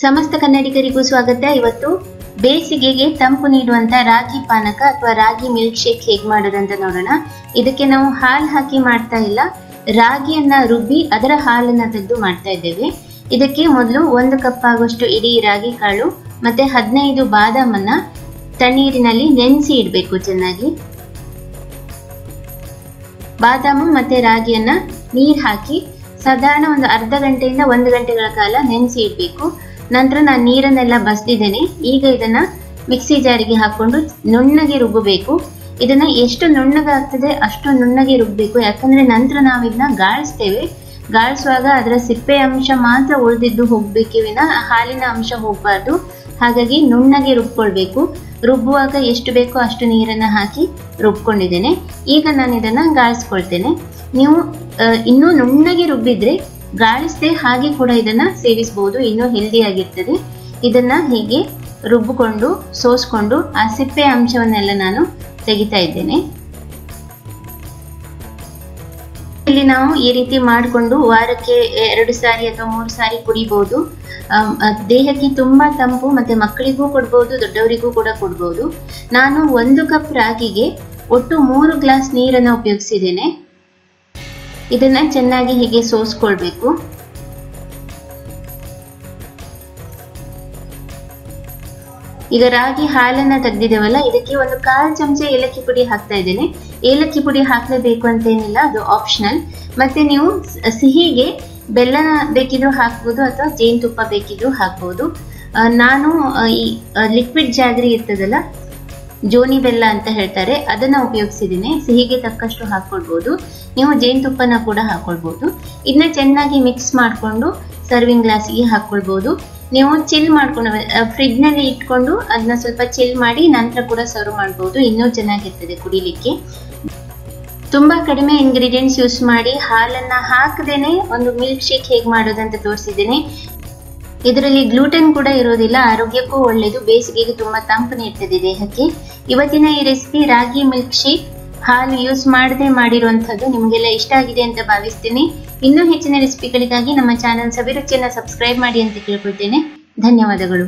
ಸಮಸ್ತ ಕನ್ನಡಿಗರಿಗೂ ಸ್ವಾಗತ. ಇವತ್ತು ಬೇಸಿಗೆಗೆ ತಂಪು ನೀಡುವಂತ ರಾಗಿ ಪಾನಕ ಅಥವಾ ರಾಗಿ ಮಿಲ್ಕ್ ಶೇಕ್ ಹೇಗ್ ಮಾಡೋದಂತ ನೋಡೋಣ. ಇದಕ್ಕೆ ನಾವು ಹಾಲು ಹಾಕಿ ಮಾಡ್ತಾ ಇಲ್ಲ. ರಾಗಿಯನ್ನ ರುಬ್ಬಿ ಅದರ ಹಾಲನ್ನ ತೆಗೆದು ಮಾಡ್ತಾ ಇದ್ದೇವೆ. ಇದಕ್ಕೆ ಮೊದಲು ಒಂದು ಕಪ್ ಆಗುವಷ್ಟು ಇಡೀ ರಾಗಿ ಕಾಳು, ಮತ್ತೆ ಹದಿನೈದು ಬಾದಾಮನ್ನ ತಣ್ಣೀರಿನಲ್ಲಿ ನೆನೆಸಿ ಇಡಬೇಕು ಚೆನ್ನಾಗಿ. ಬಾದಾಮು ಮತ್ತೆ ರಾಗಿಯನ್ನ ನೀರ್ ಹಾಕಿ ಸಾಧಾರಣ ಒಂದು ಅರ್ಧ ಗಂಟೆಯಿಂದ ಒಂದು ಗಂಟೆಗಳ ಕಾಲ ನೆನೆಸಿ ಇಡಬೇಕು. ನಂತರ ನಾನು ನೀರನ್ನೆಲ್ಲ ಬಸ್ದಿದ್ದೇನೆ. ಈಗ ಇದನ್ನ ಮಿಕ್ಸಿ ಜಾರಿಗೆ ಹಾಕೊಂಡು ನುಣ್ಣಗೆ ರುಬ್ಬಬೇಕು. ಇದನ್ನ ಎಷ್ಟು ನುಣ್ಣಗಾಗ್ತದೆ ಅಷ್ಟು ನುಣ್ಣಗೆ ರುಬ್ಬಬೇಕು. ಯಾಕಂದ್ರೆ ನಂತರ ನಾವು ಇದನ್ನ ಗಾಳಿಸ್ತೇವೆ. ಗಾಳಿಸುವಾಗ ಅದರ ಸಿಪ್ಪೆ ಅಂಶ ಮಾತ್ರ ಉಳಿದಿದ್ದು ಹೋಗಬೇಕು. ವಿನ ಹಾಲಿನ ಅಂಶ ಹೋಗಬಾರ್ದು. ಹಾಗಾಗಿ ನುಣ್ಣಗೆ ರುಬ್ಕೊಳ್ಬೇಕು. ರುಬ್ಬುವಾಗ ಎಷ್ಟು ಬೇಕೋ ಅಷ್ಟು ನೀರನ್ನು ಹಾಕಿ ರುಬ್ಕೊಂಡಿದ್ದೇನೆ. ಈಗ ನಾನು ಇದನ್ನು ಗಾಳಿಸ್ಕೊಳ್ತೇನೆ. ನೀವು ಇನ್ನೂ ನುಣ್ಣಗೆ ರುಬ್ಬಿದ್ರೆ ಗಾಳಿಸದೆ ಹಾಗೆ ಕೂಡ ಇದನ್ನ ಸೇವಿಸಬಹುದು ಇನ್ನು ಹೆಲ್ದಿ ಆಗಿರ್ತದೆ. ಇದನ್ನ ಹೀಗೆ ರುಬ್ಬಿಕೊಂಡು ಸೋಸ್ಕೊಂಡು ಆ ಸಿಪ್ಪೆ ಅಂಶವನ್ನೆಲ್ಲ ನಾನು ತೆಗಿತಾ ಇದ್ದೇನೆ. ಇಲ್ಲಿ ನಾವು ಈ ರೀತಿ ಮಾಡಿಕೊಂಡು ವಾರಕ್ಕೆ ಎರಡು ಸಾರಿ ಅಥವಾ ಮೂರು ಸಾರಿ ಕುಡಿಬಹುದು ದೇಹಕ್ಕೆ ತುಂಬಾ ತಂಪು ಮತ್ತೆ ಮಕ್ಕಳಿಗೂ ಕೊಡ್ಬೋದು, ದೊಡ್ಡವರಿಗೂ ಕೂಡ ಕೊಡ್ಬೋದು. ನಾನು ಒಂದು ಕಪ್ ರಾಗಿಗೆ ಒಟ್ಟು ಮೂರು ಗ್ಲಾಸ್ ನೀರನ್ನು ಉಪಯೋಗಿಸಿದ್ದೇನೆ. ಇದನ್ನ ಚೆನ್ನಾಗಿ ಹೀಗೆ ಸೋಸ್ಕೊಳ್ಬೇಕು. ಈಗ ರಾಗಿ ಹಾಲನ್ನ ತೆಗ್ದಿದ್ದೇವಲ್ಲ, ಇದಕ್ಕೆ ಒಂದು ಕಾಲು ಚಮಚ ಏಲಕ್ಕಿ ಪುಡಿ ಹಾಕ್ತಾ ಇದ್ದೇನೆ. ಏಲಕ್ಕಿ ಪುಡಿ ಹಾಕ್ಲೇಬೇಕು ಅಂತೇನಿಲ್ಲ, ಅದು ಆಪ್ಷನಲ್ ಮತ್ತೆ ನೀವು ಸಿಹಿಗೆ ಬೆಲ್ಲನ ಬೇಕಿದ್ರು ಹಾಕ್ಬೋದು ಅಥವಾ ಜೇನುತುಪ್ಪ ಬೇಕಿದ್ರು ಹಾಕ್ಬೋದು. ನಾನು ಈ ಲಿಕ್ವಿಡ್ ಜಾಗರಿ ಇರ್ತದಲ್ಲ ಜೋನಿ ಬೆಲ್ಲ ಅಂತ ಹೇಳ್ತಾರೆ, ಅದನ್ನ ಉಪಯೋಗಿಸಿದ್ದೀನಿ. ಸಿಹಿಗೆ ತಕ್ಕಷ್ಟು ಹಾಕೊಳ್ಬಹುದು ನೀವು ಜೇನುತುಪ್ಪನ ಕೂಡ ಹಾಕೊಳ್ಬಹುದು ಇದನ್ನ ಚೆನ್ನಾಗಿ ಮಿಕ್ಸ್ ಮಾಡಿಕೊಂಡು ಸರ್ವಿಂಗ್ ಗ್ಲಾಸ್ಗೆ ಹಾಕೊಳ್ಬಹುದು ನೀವು ಚಿಲ್ ಮಾಡ್ಕೊಂಡು ಫ್ರಿಜ್ನಲ್ಲಿ ಇಟ್ಕೊಂಡು ಅದನ್ನ ಸ್ವಲ್ಪ ಚಿಲ್ ಮಾಡಿ ನಂತರ ಕೂಡ ಸರ್ವ್ ಮಾಡ್ಬೋದು. ಇನ್ನೂ ಚೆನ್ನಾಗಿರ್ತದೆ ಕುಡಿಲಿಕ್ಕೆ. ತುಂಬಾ ಕಡಿಮೆ ಇಂಗ್ರೀಡಿಯೆಂಟ್ಸ್ ಯೂಸ್ ಮಾಡಿ ಹಾಲನ್ನ ಹಾಕದೇನೆ ಒಂದು ಮಿಲ್ಕ್ ಶೇಕ್ ಹೇಗೆ ಮಾಡೋದಂತ ತೋರಿಸಿದ್ದೇನೆ. ಇದರಲ್ಲಿ ಗ್ಲೂಟೆನ್ ಕೂಡ ಇರೋದಿಲ್ಲ, ಆರೋಗ್ಯಕ್ಕೂ ಒಳ್ಳೆಯದು ಬೇಸಿಗೆಗೆ ತುಂಬಾ ತಂಪು ನೀಡ್ತದೆ ದೇಹಕ್ಕೆ. ಇವತ್ತಿನ ಈ ರೆಸಿಪಿ ರಾಗಿ ಮಿಲ್ಕ್ ಶೇಕ್ ಹಾಲು ಯೂಸ್ ಮಾಡದೆ ಮಾಡಿರುವಂಥದ್ದು ನಿಮಗೆಲ್ಲ ಇಷ್ಟ ಆಗಿದೆ ಅಂತ ಭಾವಿಸ್ತೀನಿ. ಇನ್ನೂ ಹೆಚ್ಚಿನ ರೆಸಿಪಿಗಳಿಗಾಗಿ ನಮ್ಮ ಚಾನಲ್ ಸವಿರುಚಿಯನ್ನ ಸಬ್ಸ್ಕ್ರೈಬ್ ಮಾಡಿ ಅಂತ ಕೇಳ್ಕೊಳ್ತೇನೆ. ಧನ್ಯವಾದಗಳು.